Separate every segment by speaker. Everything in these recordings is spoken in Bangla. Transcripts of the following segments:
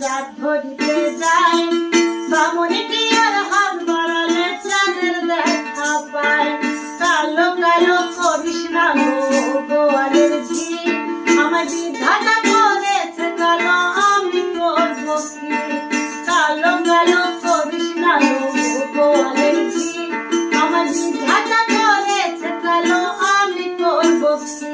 Speaker 1: চাঁদ ভরিতে যায় বামুনি পিয়ার হাত বাড়ালে চাঁদের দেখা পায়। কালো কালো করিস না গোয়ালের ঝি। আমার বিধাতা করেছে কালো আমি করব কি? close.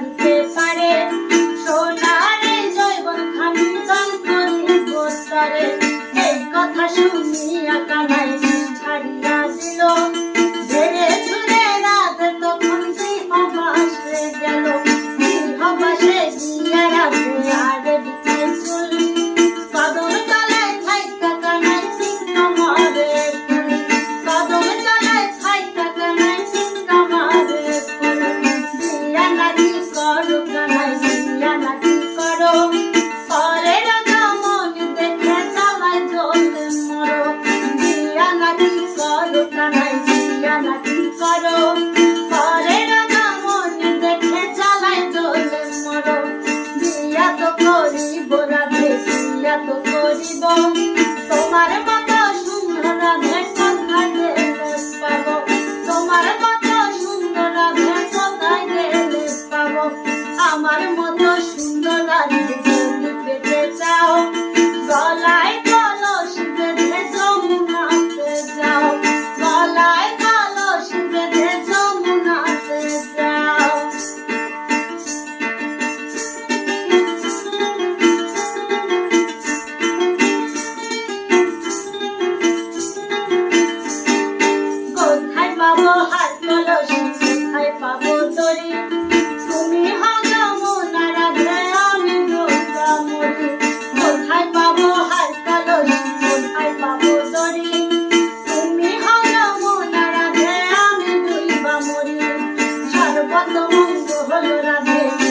Speaker 1: কাঁদতে পারে। সোনারে জৈবন খান কান করে গোসারে এই কথা শুনিয়া কানাই ছাড়িয়া রাগারাগি করো। ঘরে রাগা মন দেখে জ্বালায় দোলে মরো বিয়া তো করিব রাধে, বিয়া তো করিব। তোমার মন্দ ভালো লাগে